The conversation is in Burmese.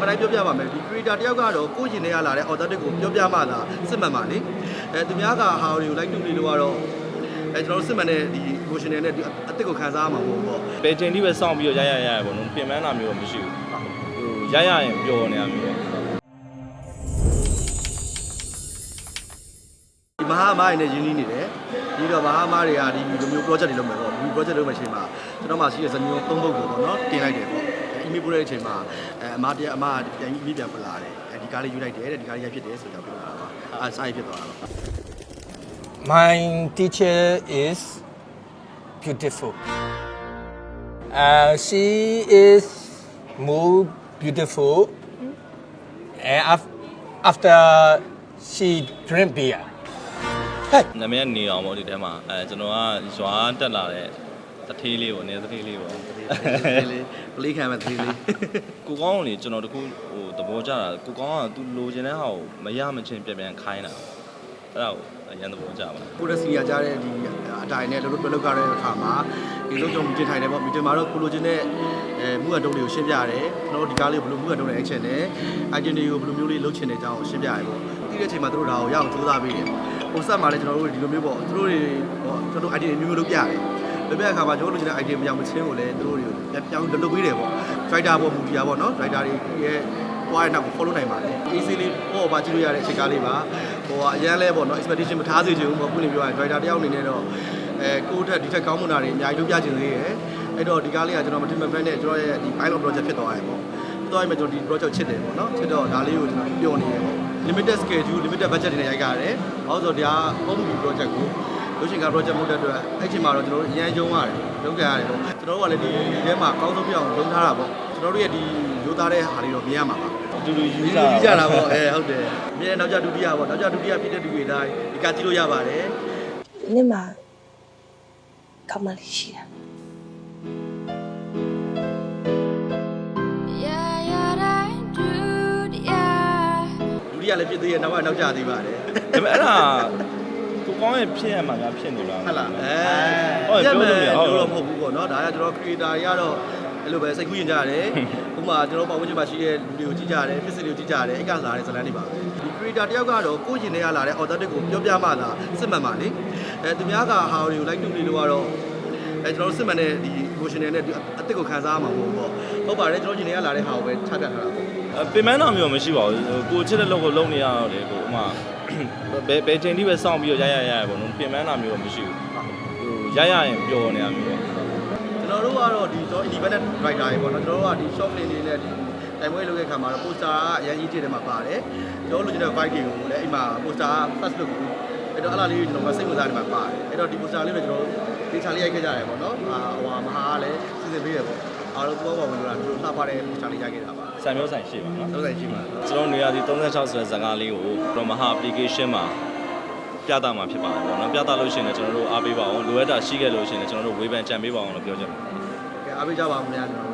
မတိုင်းပြောပြပါမယ်ဒီ creator တယောက်ကတော့ကိုယ့်ရင်ထဲကလာတဲ့ authentic ကိုပြောပြမှသာစစ်မှန်ပါလေအဲသူများကဟာတွေကို like တူနေလို့ကတော့အဲကျွန်တော်တို့စစ်မှန်တဲ့ဒီ emotional နဲ့ဒီအစ်စ်ကိုခံစားရမှာမဟုတ်ဘူးပေါ့ဘယ်ချိန်ထိပဲစောင့်ပြီးတော့ရရရရပေါ့နော်ပြင်ပန်းတာမျိုးတော့မရှိဘူးဟိုရရရင်ပျော်နေတာမျိုးပေါ့ဒီမဟာအမားတွေနဲ့ရင်းနှီးနေတယ်ဒီတော့မဟာအမားတွေကဒီလိုမျိုး project တွေလုပ်မယ်ပေါ့ဒီ project လုပ်မယ့်အချိန်မှာကျွန်တော်မှရှိတဲ့ဇာတ်မျိုးသုံးပုဒ်ကိုပေါ့နော်တင်လိုက်တယ်ပေါ့ email ပို့တဲ့အချိန်မှာအဲအမားတရားအမားပြန် email ပြန်ပလာတယ်အဲဒီကားလေးယူလိုက်တယ်တဲ့ဒီကားလေးရိုက်ဖြစ်တယ်ဆိုတော့ပြောတာပါအဲစာရေးဖြစ်သွားတာပါ My teacher is beautiful. Uh, she is more beautiful. And af- after she drink beer. Hey, နာမည်ကနေအောင်ပေါ့ဒီထဲမှာအဲကျွန်တော်ကရွာတက်လာတဲ့ တထေးလေးပေါ့နေတထေးလေးပေါ့သေးလေးပလေးခံမဲ့သေးလေးကိုကောင်းကိုလေကျွန်တော်တခုဟိုသဘောကျတာကိုကောင်းကသူလိုချင်တဲ့ဟာကိုမရမချင်းပြန်ပြန်ခိုင်းတာအဲ့ဒါကိုအရင်သဘောကျပါကိုရစီယာကြားတဲ့ဒီအတိုင်းနဲ့လုံးလုံးပြလုပ်ကြတဲ့အခါမှာဒီလိုကြောင့်မတင်ထိုင်တယ်ပေါ့မတင်မှာတော့ကိုလိုချင်တဲ့အဲမူအတုံးတွေကိုရှင်းပြရတယ်ကျွန်တော်တို့ဒီကားလေးဘယ်လိုမူအတုံးတွေ action နဲ့ item တွေကိုဘယ်လိုမျိုးလေးလုပ်ချင်တဲ့အကြောင်းကိုရှင်းပြရတယ်ပေါ့ဒီတဲ့အချိန်မှာတို့ဒါကိုရအောင်စူးစမ်းပေးတယ်ဟိုဆက်မှာလည်းကျွန်တော်တို့ဒီလိုမျိုးပေါ့သူတို့တွေပေါ့ကျွန်တော်တို့ item တွေမျိုးမျိုးလုပ်ပြရတယ် ပြပြအခါမှာကျွန်တော်တို့လိုချင်တဲ့ item မရမချင်းကိုလည်းသူတို့တွေကိုပြောင်းလုပ်လုပ်ပေးတယ်ပေါ့ driver ပေါ့ movie ပေါ့နော် driver တွေရဲ့ပွားရနောက်ကို follow နိုင်ပါတယ် easy လေးပေါ့ပါကြည့်လို့ရတဲ့အချိန်ကားလေးပါဟိုကအရန်လဲပေါ့နော် expectation မထားစေချင်ဘူးပေါ့ခုနေပြောရရင် driver တယောက်အနေနဲ့တော့အဲကိုယ့်ထက်ဒီထက်ကောင်းမွန်တာတွေအများကြီးလုပ်ပြချင်သေးတယ်အဲ့တော့ဒီကားလေးကကျွန်တော်မတင်မဖက်နဲ့ကျွန်တော်ရဲ့ဒီ pilot project ဖြစ်သွားတယ်ပေါ့ဖြစ်သွားရင်ကျွန်တော်ဒီ project ချစ်တယ်ပေါ့နော်ချစ်တော့ဒါလေးကိုကျွန်တော်ပြောနေတယ်ပေါ့ limited schedule limited budget တွေနဲ့ရိုက်ကြရတယ်ဘာလို့ဆိုတော့ဒီဟာ home movie project ကို လို့ရှိရင်က project မဟုတ်တဲ့အတွက်အဲ့ချိန်မှာတော့ကျွန်တော်တို့အရန်ကျုံရတယ်လုပ်ကြရတယ်ပေါ့ကျွန်တော်တို့ကလည်းဒီထဲမှာအကောင်းဆုံးပြအောင်လုပ်ထားတာပေါ့ကျွန်တော်တို့ရဲ့ဒီရိုးသားတဲ့ဟာတွေတော့မြင်ရမှာပါအတူတူယူဒီကြလိုကြီးကြတာပေါ့အဲဟုတ်တယ်အမြဲနောက်ကြဒုတိယပေါ့နောက်ကြဒုတိယဖြစ်တဲ့သူတွေတိုင်းဒီကကြည့်လို့ရပါတယ်နေ့မှာကောင်းမလေးရှိတာ Yeah, yeah, I do, yeah. ဒုတိယလည်းဖြစ်သေးရဲ့နောက်ကနောက်ကြသေးပါတယ်ဒါပေမဲ့အဲ့ဒါ ကိုကောင်းရဲ့ဖြစ်ရမှာများဖြစ်နေလားဟုတ်လားအဲဟုတ်တယ်ပြောလို့မရဟုတ်ပြောတော့မဟုတ်ဘူးပေါ့နော်ဒါကကျွန်တော် creator တွေကတော့အဲ့လိုပဲစိတ်ကူးရင်ကြရတယ်ဥပမာကျွန်တော်ပတ်ဝန်းကျင်မှာရှိတဲ့လူတွေကိုကြည့်ကြရတယ်ဖြစ်စဉ်တွေကိုကြည့်ကြရတယ်အဲ့ကလာတဲ့ဇာတ်လမ်းတွေပါပဲဒီ creator တယောက်ကတော့ကိုယ့်ရင်ထဲကလာတဲ့ authentic ကိုပြောပြမှသာစစ်မှန်ပါလေအဲသူများကဟာတွေကို like တူနေလို့ကတော့အဲကျွန်တော်တို့စစ်မှန်တဲ့ဒီ emotional နဲ့ဒီအစ်စ်ကိုခံစားရမှာမဟုတ်ဘူးပေါ့ဟုတ်ပါတယ်ကျွန်တော်ရင်ထဲကလာတဲ့ဟာကိုပဲချပြထားတာပေါ့အပင်မန်းတာမျိုးမရှိပါဘူးဟိုကိုချစ်တဲ့လုပ်ကိုလုပ်နေရတော့လေကိုဥမာ ဘယ်ဘယ်ချိန်ထိပဲစောင့်ပြီးတော့ရရရရပေါ့နော်ပင်မန်းတာမျိုးတော့မရှိဘူးဟိုရရရင်ပျော်နေတာမျိုးပေါ့ကျွန်တော်တို့ကတော့ဒီကျွန်တော် independent writer တွေပေါ့နော်ကျွန်တော်တို့ကဒီ short film တွေနဲ့ဒီတိုင်ပွဲလုပ်တဲ့ခါမှာတော့ poster ကအရင်ကြီးတည်းထဲမှာပါတယ်ကျွန်တော်တို့လိုချင်တဲ့ vibe တွေကိုလည်းအိမ်မှာ poster first look ကိုအဲ့တော့အဲ့လားလေးကျွန်တော်စိတ်ဝင်စားနေမှာပါတယ်အဲ့တော့ဒီ poster လေးပဲကျွန်တော်တို့ဒီချာလေးရိုက်ခဲ့ကြတယ်ပေါ့နော်အာဟိုဟာမဟာကလည်းစီစဉ်ပေးတယ်ပေါ့ အားလုံးဘောပါဝင်လို့လားတို့လှပတဲ့ poster လေးရိုက်ခဲ့တာပါဆံမျိုးဆိုင်ရှိပါနော်တော့ဆိုင်ရှိမှာကျွန်တော်နေရာဒီ36ဆိုတဲ့ဇာတ်ကားလေးကိုတော့မဟာ application မှာပြသမှာဖြစ်ပါတယ်ပေါ့နော်ပြသလို့ရှိရင်လည်းကျွန်တော်တို့အားပေးပါအောင်လိုအပ်တာရှိခဲ့လို့ရှိရင်လည်းကျွန်တော်တို့ဝေဖန်ကြံပေးပါအောင်လို့ပြောချင်ပါတယ်ကဲအားပေးကြပါဦးခင်ဗျာကျွန်တော်